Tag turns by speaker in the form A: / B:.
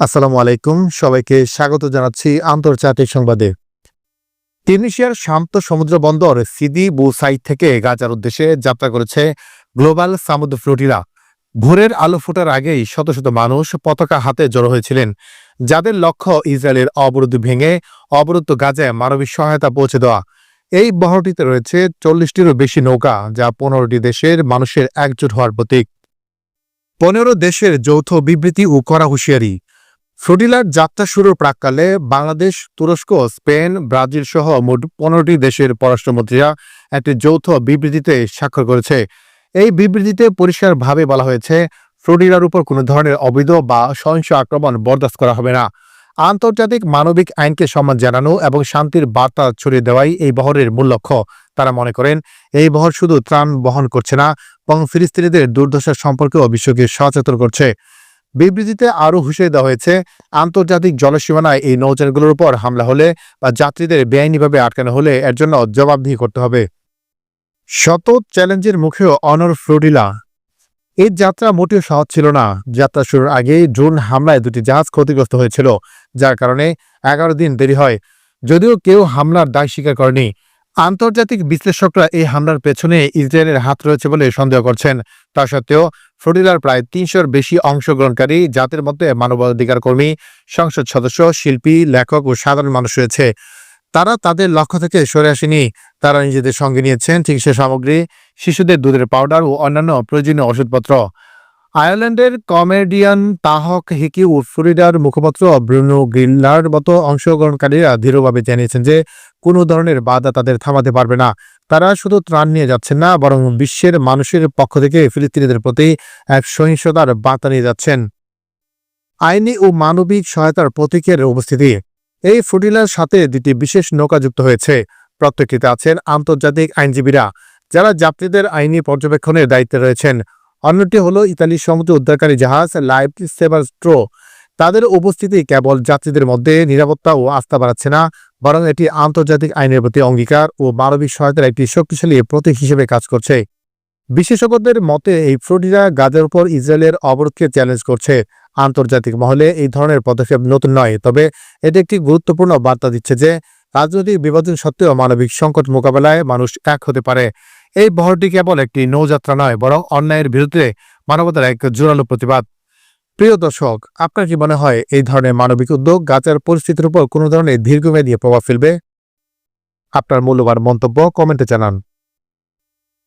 A: আসসালামু আলাইকুম। সবাইকে স্বাগত জানাচ্ছি আন্তর্জাতিক সংবাদে। তিউনিশিয়ার শান্ত সমুদ্র বন্দর সিদি বু সাইড থেকে গাজার উদ্দেশ্যে যাত্রা করেছে গ্লোবাল সামুদ্র ফ্লোটিলা। ভোরের আলো ফোটার আগেই শত শত মানুষ পতাকা হাতে জড়ো হয়েছিলেন, যাদের লক্ষ্য ইসরায়েলের অবরোধ ভেঙে অবরুদ্ধ গাজায় মানবিক সহায়তা পৌঁছে দেওয়া। এই বহরটিতে রয়েছে চল্লিশটিরও বেশি নৌকা, যা পনেরোটি দেশের মানুষের একজোট হওয়ার প্রতীক। পনেরো দেশের যৌথ বিবৃতি ও করা হুঁশিয়ারি। ফ্লোটিলার যাত্রা শুরুর প্রাককালে বাংলাদেশ, তুরস্ক, স্পেন, ব্রাজিল সহ মোট পনেরোটি দেশের পররাষ্ট্রমন্ত্রীরা একটি যৌথ বিবৃতিতে স্বাক্ষর করেছে। এই বিবৃতিতে পরিষ্কারভাবে বলা হয়েছে ফ্লোটিলার উপর কোনো ধরনের অবৈধ বা সহিংস আক্রমণ বরদাস্ত করা হবে না। আন্তর্জাতিক মানবিক আইনকে সম্মান জানানো এবং শান্তির বার্তা ছড়িয়ে দেওয়াই এই বহরের মূল লক্ষ্য। তারা মনে করেন, এই বহর শুধু ত্রাণ বহন করছে না, বরং ফিলিস্তিনিদের দুর্দশা সম্পর্কেও বিশ্বকে সচেতন করছে। বিবৃতিতে আরও হুঁশিয়ারি দেওয়া হয়েছে, আন্তর্জাতিক জলসীমানায় এই নৌযানগুলোর উপর হামলা হলে বা যাত্রীদের বেআইনিভাবে আটকানো হলে এর জন্য জবাবদিহি করতে হবে। শত চ্যালেঞ্জের মুখেও অনর ফ্লোরিলা। এই যাত্রা মোটেও সহজ ছিল না। যাত্রা শুরুর আগেই ড্রোন হামলায় দুটি জাহাজ ক্ষতিগ্রস্ত হয়েছিল, যার কারণে এগারো দিন দেরি হয়। যদিও কেউ হামলার দায় স্বীকার করেনি। আন্তর্জাতিক বিশ্লেষকরা এই হামলার পেছনে ইসরায়েলের হাত রয়েছে বলে সন্দেহ করছেন। তা সত্ত্বেও ফ্লোরিডার প্রায় তিনশোর বেশি অংশগ্রহণকারী যাদের মধ্যে মানবাধিকার কর্মী, সংসদ সদস্য, শিল্পী, লেখক ও সাধারণ মানুষ রয়েছে। তারা তাদের লক্ষ্য থেকে সরে আসেনি। তারা নিজেদের সঙ্গে নিয়েছেন চিকিৎসা সামগ্রী, শিশুদের দুধের পাউডার ও অন্যান্য প্রয়োজনীয় ওষুধপত্র। আয়ারল্যান্ডের কমেডিয়ান তাহক হিকি ও ফ্লোরিডার মুখপাত্র ব্রুনো গ্রিল্লার মতো অংশগ্রহণকারীরা দৃঢ়ভাবে জানিয়েছেন যে কোনো ধরনের বাধা তাদের থামাতে পারবে না। তারা শুধু ত্রাণ নিয়ে যাচ্ছেন না, বরং বিশ্বের মানুষের পক্ষ থেকে ফিলিস্তিনিদের প্রতি এক সহিংসতার বার্তা নিয়ে যাচ্ছেন। আইনি ও মানবিক সহায়তার প্রতীকের উপস্থিতি। এই ফ্লোটিলার সাথে দুটি বিশেষ নৌকা যুক্ত হয়েছে। প্রত্যেকটিতে আছেন আন্তর্জাতিক আইনজীবীরা, যারা যাত্রীদের আইনি পর্যবেক্ষণের দায়িত্বে রয়েছেন। অন্যটি হলো ইতালির সমুদ্র উদ্ধারকারী জাহাজ লাইফ সেভার স্ট্রো। তাদের উপস্থিতি কেবল যাত্রীদের মধ্যে নিরাপত্তা ও আস্থা বাড়াচ্ছে না, বরং এটি আন্তর্জাতিক আইনের প্রতি অঙ্গীকার ও মানবিক সহায়তার একটি শক্তিশালী প্রতীক হিসেবে কাজ করছে। বিশেষজ্ঞদের মতে, এই ফ্লোরিডা গাজার উপর ইসরায়েলের অবরোধকে চ্যালেঞ্জ করছে। আন্তর্জাতিক মহলে এই ধরনের পদক্ষেপ নতুন নয়, তবে এটি একটি গুরুত্বপূর্ণ বার্তা দিচ্ছে যে, রাজনৈতিক বিভাজন সত্ত্বেও মানবিক সংকট মোকাবেলায় মানুষ এক হতে পারে। এই বহরটি কেবল একটি নৌযাত্রা নয়, বরং অন্যায়ের বিরুদ্ধে মানবতার এক জোরালো প্রতিবাদ। প্রিয় দর্শক, আপনার কি মনে হয় এই ধরনের মানবিক উদ্যোগ গাজার পরিস্থিতির উপর কোনো ধরনের দীর্ঘমেয়াদী প্রভাব ফেলবে? আপনার মূল্যবান মন্তব্য কমেন্টে জানান।